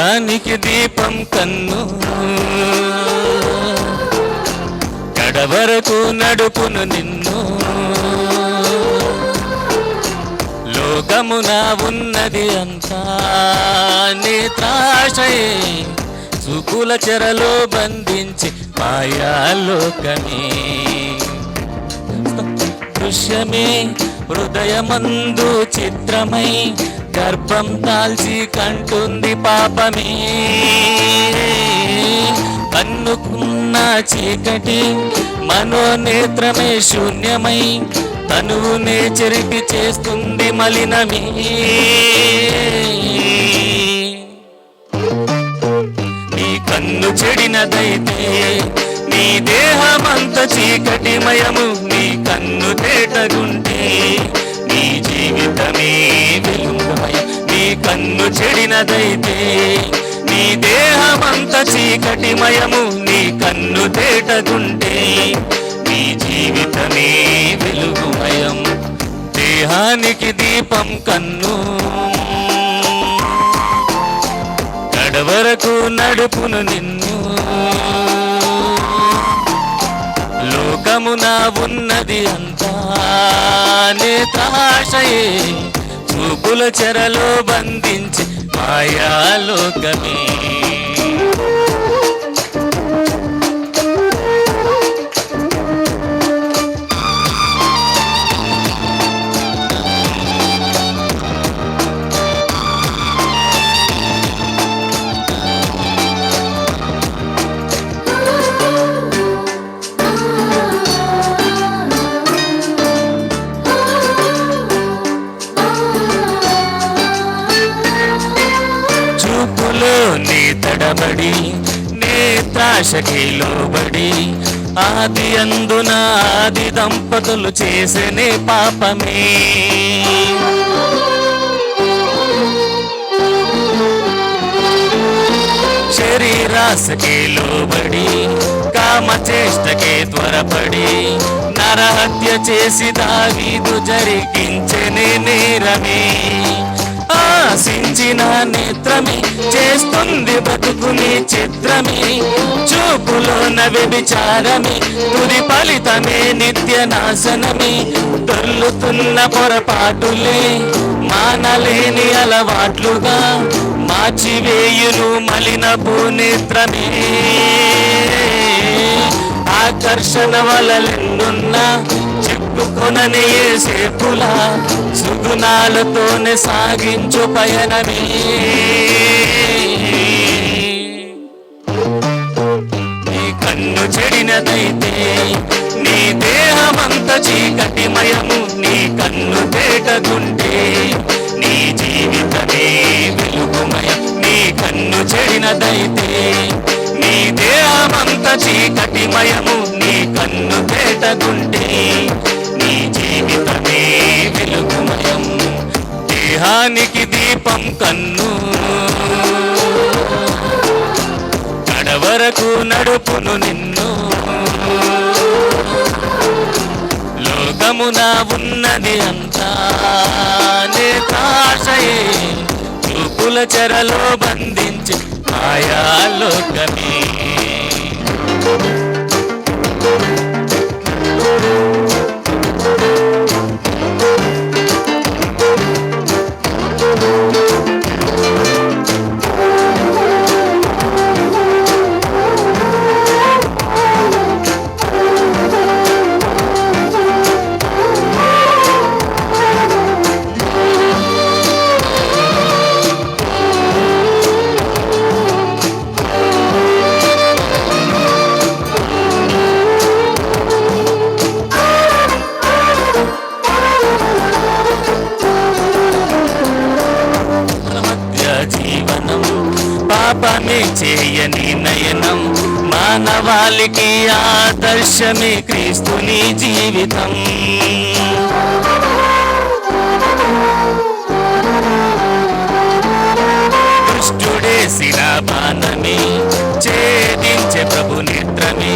దేహానికి దీపం కన్ను. కడవరకు నడుపును నిన్ను. లోకమున ఉన్నది అంతా నేత్రాశయే సుకుల చెరలో బంధించి మాయాలోకమే. దృశ్యమే హృదయమందు చిత్రమై గర్భం దాల్చి కంటుంది పాపమే. కన్నుకున్న చీకటి మనోనేత్రమే శూన్యమై తనువునే చెరిపి చేస్తుంది మలినమే. నీ కన్ను చెడినదైతే నీ దేహమంత చీకటిమయము. నీ కన్ను తేటగుంటే నీ జీవితమే కన్ను చెడినదైతే నీ దేహమంత చీకటిమయము నీ కన్ను తేటగుంటే నీ జీవితమే వెలుగుమయం. దేహానికి దీపం కన్ను. కడవరకు నడుపును నిన్ను. లోకమున ఉన్నది అంతా నేతాశయే చూపుల చెరలో బంధించి మాయాలోకమే. నీ నేత్రాశకి లోబడి ఆది అందున ఆది దంపతులు చేసనే పాపమే. శరీరాశకి లోబడి కామచేష్టకే త్వరపడి నరహత్య చేసి దావీదు జరిగించనే నేరమే. ఆశించిన నేత్రమే చేస్తుంది బతుకుని చిత్రమే. చూపులోన వ్యభిచారమే తుది ఫలితమే నిత్య నాశనమే. దొర్లుతున్న పొరపాటులే మానలేని అలవాట్లుగా మార్చివేయును మలినపు నేత్రమే. ఆకర్షణ వలలెన్నున్నా చెప్పుకొనని సేపులా సుగుణాలతోనే సాగించు పయనమే. నీ కన్ను చెడినదైతే నీ దేహమంత చీకటిమయము నీ కన్ను తేటగుంటే నీ జీవితమే వెలుగుమయం నీ కన్ను చెడినదైతే నీ దేహమంత చీకటిమయము నీ కన్ను తేటగుంటే దేహానికి దీపం కన్ను. కడవరకు నడుపును నిన్ను. లోకమున ఉన్నది అంతా నేతాశయే చూపుల చెరలో బంధించి మాయాలోకమే లోకమే. మానవాళికి ఆదర్శమే క్రీస్తుని జీవితం. దుష్టుడేసిన బాణమే ఛేదించే ప్రభు నేత్రమే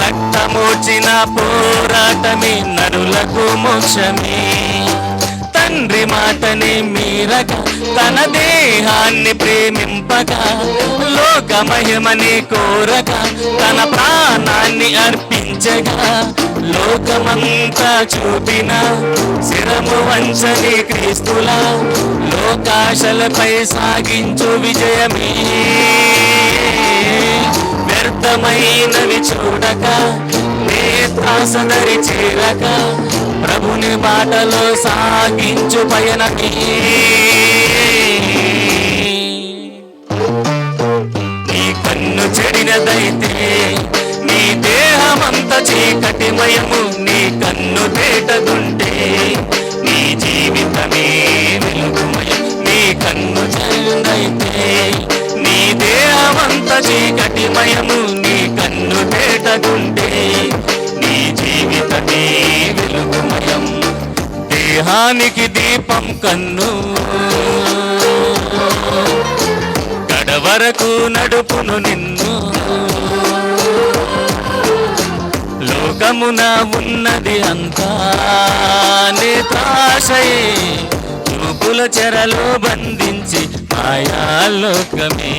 రక్తమోచిన పోరాటమే నరులకు మోక్షమే. తండ్రి మాటని మీరగా తన దేహాన్ని ప్రేమింపక లోక మహిమని కోరక తన ప్రాణాన్ని అర్పించగా లోకమంతా చూపిన శిరము వంచని క్రీస్తుల లోకాశలపై సాగించు విజయమే. వ్యర్థమైనవి చూడక నేత్రాసదరి చేరక ప్రభుని బాటలో సాగించు పయనమే. చెడినదైతే నీ దేహమంత చీకటిమయము నీ కన్ను తేటదుంటే నీ జీవితమే వెలుగుమయం నీ కన్ను చెడినదైతే నీ దేహమంత చీకటిమయము నీ కన్ను తేటదుంటే నీ జీవితమే వెలుగుమయం. దేహానికి దీపం కన్ను వరకు నడుపును నిన్ను. లోకమున ఉన్నది అంతా నేతాశయే చూపుల చెరలో బంధించి మాయాలోకమే